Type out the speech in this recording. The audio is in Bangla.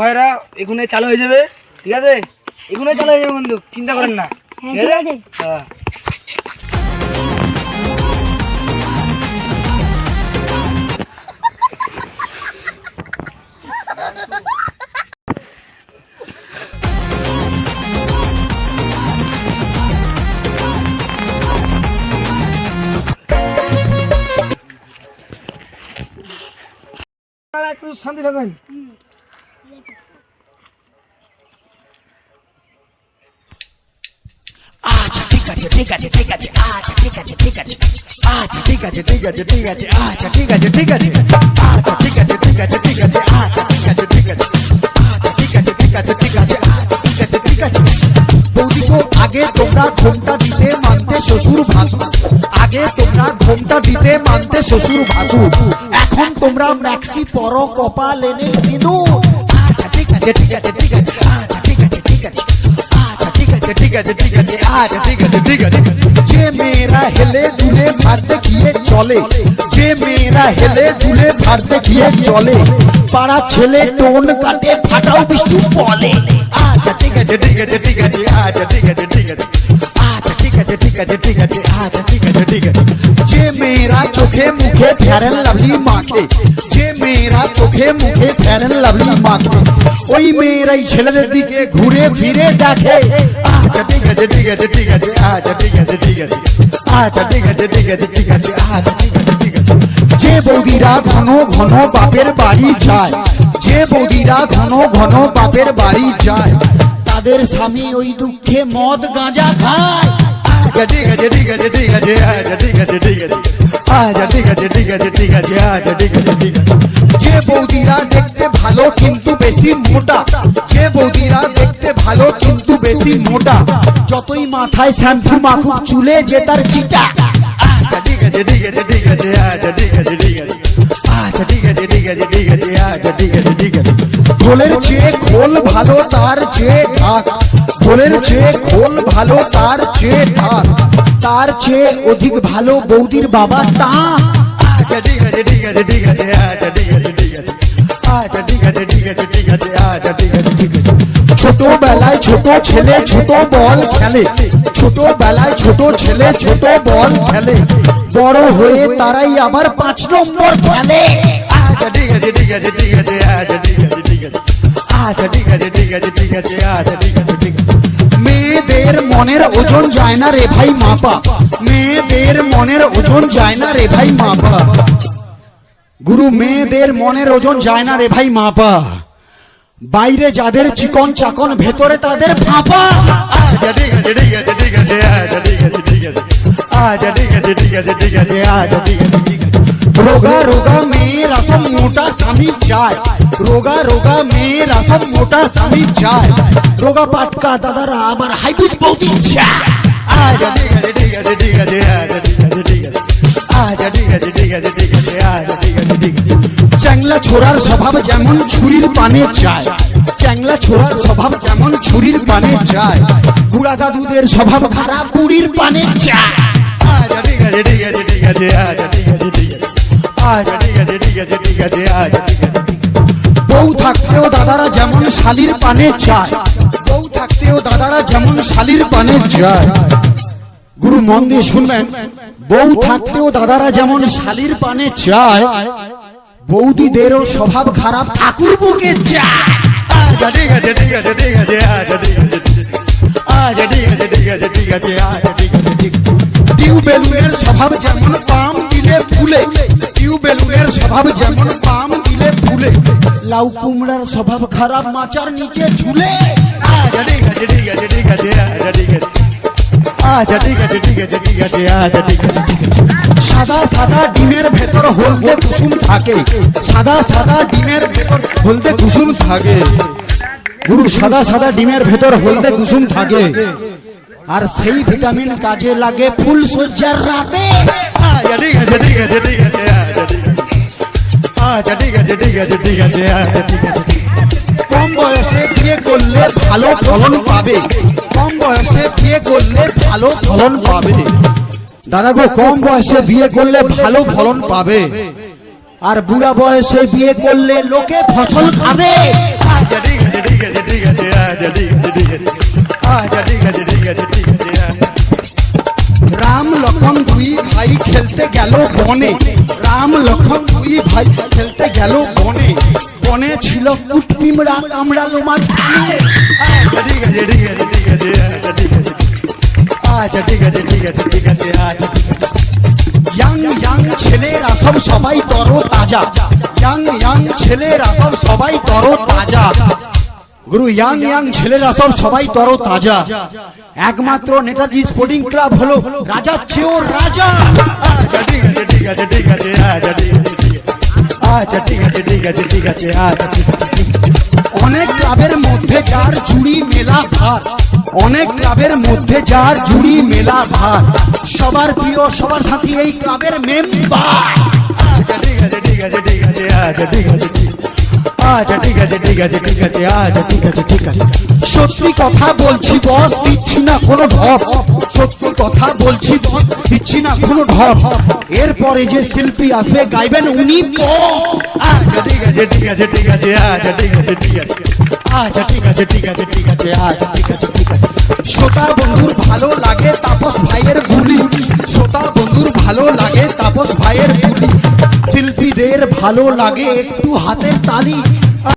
ভয়রা এখানে চালু হয়ে যাবে ঠিক আছে? এখানে চালু হয়ে যাবে বন্ধু চিন্তা করেন না হ্যাঁ, ঠিক আছে। হ্যাঁ। একটু শান্তি থাকবেন আচ্ছা ঠিক আছে ঠিক আছে ঠিক আছে আচ্ছা ঠিক আছে ঠিক আছে আচ্ছা ঠিক আছে ঠিক আছে ঠিক আছে আচ্ছা ঠিক আছে ঠিক আছে আচ্ছা ঠিক আছে ঠিক আছে ঠিক আছে আচ্ছা ঠিক আছে ঠিক আছে আচ্ছা ঠিক আছে ঠিক আছে ঠিক আছে আচ্ছা ঠিক আছে ঠিক আছে বৌদি গো আগে তোমরা ঘোমটা দিতে মানতে শ্বশুর ভাসুর আগে তোমরা ঘোমটা দিতে মানতে শ্বশুর ভাসুর এখন তোমরা ম্যাক্সি পর কপাল এনে সিঁদুর আচ্ছা ঠিক আছে ঠিক আছে ঠিক আছে আচ্ছা আছে ঠিক আছে ঠিক আছে আচ্ছা ঠিক আছে ঠিক আছে যে মেয়েরা হেলে দুলে ভাত দেখিয়ে চলে যে মেয়েরা হেলে দুলে ভাত দেখিয়ে চলে পাড়া ছেলে টোন কাটে ফাটাও বৃষ্টি বলে আচ্ছা ঠিক আছে ঠিক আছে ঠিক আছে আচ্ছা ঠিক আছে ঠিক আছে আচ্ছা ঠিক আছে ঠিক আছে ঠিক আছে আচ্ছা ঠিক আছে ঠিক আছে যে মেয়েরা চোখে মুখে ফেরেন লাভলি মাখে যে মেয়েরা চোখে মুখে ফেরেন লাভলি মাখে ওই মেয়েরাই ছেলেদের দিকে ঘুরে ফিরে দেখে আচ্ছা ঠিক আছে ঠিক আছে ঠিক আছে আচ্ছা ঠিক আছে ঠিক আছে আচ্ছা ঠিক আছে ঠিক আছে ঠিক আছে আচ্ছা ঠিক আছে ঠিক আছে যে বৌদিরা ঘন ঘন বাপের বাড়ি যায় যে বৌদিরা ঘন ঘন বাপের বাড়ি যায় তাদের স্বামী ওই দুঃখে মদ গাঁজা খায় আচ্ছা ঠিক আছে ঠিক আছে ঠিক আছে আচ্ছা ঠিক আছে ঠিক আছে আচ্ছা ঠিক আছে ঠিক আছে ঠিক আছে আচ্ছা ঠিক আছে ঠিক আছে যে বৌদিরা দেখতে ভালো কিন্তু বেশি মোটা যে বৌদিরা দেখতে ভালো কিন্তু বেশি মোটা যতই মাথায় শ্যাম্পু মাখুক চুলে যে তার চিটা আচ্ছা ঠিক আছে ঠিক আছে ঠিক আছে আচ্ছা ঠিক আছে ঠিক আছে আচ্ছা ঠিক আছে ঠিক আছে ঠিক আছে আচ্ছা ঠিক আছে ঠিক আছে খোলের চেয়ে খোল ভালো তার চেয়ে ঢাক খোলের চেয়ে খোল ভালো তার চেয়ে ঢাক তার চেয়ে অধিক ভালো বৌদির বাবা আচ্ছা ঠিক আছে ঠিক আছে ঠিক আছে আচ্ছা ঠিক আছে আচ্ছা ঠিক আছে ঠিক আছে ঠিক আছে আচ্ছা ঠিক আছে ঠিক আছে ছোট ছেলে ছোট বল খেলে ছোটবেলায় ছোট ছেলে ছোট বল খেলে বড় হয়ে তারাই আবার পাঁচ নম্বর খেলে আচ্ছা আচ্ছা আচ্ছা আচ্ছা মেয়েদের মনের ওজন যায় না রে ভাই মাপা মেয়েদের মনের ওজন যায় না রে ভাই মাপা গুরু মেয়েদের মনের ওজন যায় না রে ভাই মাপা বাইরে যাদের চিকন চাকন ভেতরে তাদের ফাঁপা আচ্ছা আচ্ছা আচ্ছা আচ্ছা রোগা রোগা মেয়ের আসম মোটা স্বামী চায় রোগা রোগা মেয়ের আসম মোটা স্বামী চায় রোগা পাটকা দাদারা আবার হাইব্রিড বৌদি চায় আচ্ছা ঠিক আছে ঠিক আছে ঠিক আছে আচ্ছা ঠিক আছে ঠিক আছে আচ্ছা ঠিক আছে আছে ঠিক আছে আচ্ছা ঠিক আছে ঠিক চ্যাংলা ছোড়ার স্বভাব যেমন ছুরির পানে চায় চ্যাংলা ছোড়ার স্বভাব যেমন ছুরির পানে চায় বুড়া দাদুদের স্বভাব খারাপ বুড়ির পানে চায় আচ্ছা ঠিক আছে ঠিক আছে ঠিক আছে আচ্ছা ঠিক আছে ঠিক আছে। আচ্ছা ঠিক আছে ঠিক আছে ঠিক আছে আচ্ছা ঠিক আছে বউ থাকতেও দাদারা যেমন শালির পানে চায় বউ থাকতেও দাদারা যেমন শালির পানে চায় গুরু মন দিয়ে শুনবেন। বউ থাকতেও দাদারা যেমন শালির পানে চায় বৌদিদেরও স্বভাব খারাপ ঠাকুর বুকে চায় আচ্ছা ঠিক আছে ঠিক আছে ঠিক আছে আচ্ছা ঠিক আছে আচ্ছা ঠিক আছে ঠিক আছে ঠিক আছে আচ্ছা ঠিক আছে ঠিক আছে স্বভাব যেমন পাম দিলে ফুলে টিউ বেলুনের স্বভাব যেমন পাম দিলে ফুলে লাউ কুমড়ার স্বভাব খারাপ মাচার নিচে ঝুলে আচ্ছা ঠিক আছে ঠিক আছে ঠিক আছে আচ্ছা ঠিক আছে আচ্ছা ঠিক আছে ঠিক আছে ঠিক আছে আচ্ছা ঠিক আছে ঠিক আছে সাদা সাদা ডিমের ভেতর হলদে কুসুম থাকে সাদা সাদা ডিমের ভেতর হলদে কুসুম থাকে গুরু সাদা সাদা ডিমের ভেতর হলদে কুসুম থাকে আর সেই ভিটামিন কাজে লাগে ফুল সজ্জার রাতে আচ্ছা ঠিক আছে ঠিক আছে ঠিক আছে আচ্ছা ঠিক আছে আচ্ছা ঠিক আছে ঠিক আছে আচ্ছা ঠিক আছে কম বয়সে বিয়ে করলে ভালো ফলন পাবে কম বয়সে বিয়ে করলে ভালো ফলন পাবে। দাদা গো, কম বয়সে বিয়ে করলে ভালো ফলন পাবে। আর বুড়া বয়সে বিয়ে করলে লোকে ফসল খাবে। রাম লক্ষণ দুই ভাই খেলতে গেল বনে। রাম লক্ষণ দুই ভাই খেলতে গেল বনে। বনে ছিল কুটপিমড়া কামড়ালো মাছ ঠিক আছে ঠিক আছে ঠিক আছে আচ্ছা ঠিক আছে ঠিক আছে ঠিক আছে আচ্ছা ইয়াং ইয়াং ছেলেরা সব সবাই তর তাজা। ইয়াং ইয়াং ছেলেরা সব সবাই তর তাজা। গুরু ইয়াং ইয়াং ছেলেরা সব সবাই তর তাজা। একমাত্র নেতাজি স্পোর্টিং ক্লাব হলো রাজার চেয়েও রাজা। আচ্ছা ঠিক আছে ঠিক আছে ঠিক আছে আচ্ছা ঠিক আছে। আচ্ছা ঠিক আছে ঠিক আছে ঠিক আছে আচ্ছা ঠিক আছে ঠিক আছে অনেক ক্লাবের মধ্যে যার জুড়ি মেলা ভার অনেক ক্লাবের মধ্যে যার জুড়ি মেলা ভার সবার প্রিয় সবার সাথে এই ক্লাবের মেম্বার আচ্ছা ঠিক আছে ঠিক আছে আচ্ছা ঠিক আছে ঠিক আছে আচ্ছা ঠিক আছে আচ্ছা ঠিক আছে ঠিক আছে সত্যি কথা বলছি বস দিচ্ছি না কোনো ঢপ সত্যি কথা বলছি বস দিচ্ছি না ঢপ এরপরে যে শিল্পী আসবে গাইবেন উনি আচ্ছা ঠিক আছে ঠিক আছে ঠিক আছে আচ্ছা ঠিক আছে ঠিক আছে। আচ্ছা ঠিক আছে ঠিক আছে ঠিক আছে আচ্ছা ঠিক আছে ঠিক আছে। শ্রোতার বন্ধুর ভালো লাগে তাপস ভাইয়ের গুলি। শ্রোতার বন্ধুর ভালো লাগে তাপস ভাইয়ের গুলি। শিল্পীদের ভালো লাগে একটু হাতের তালি।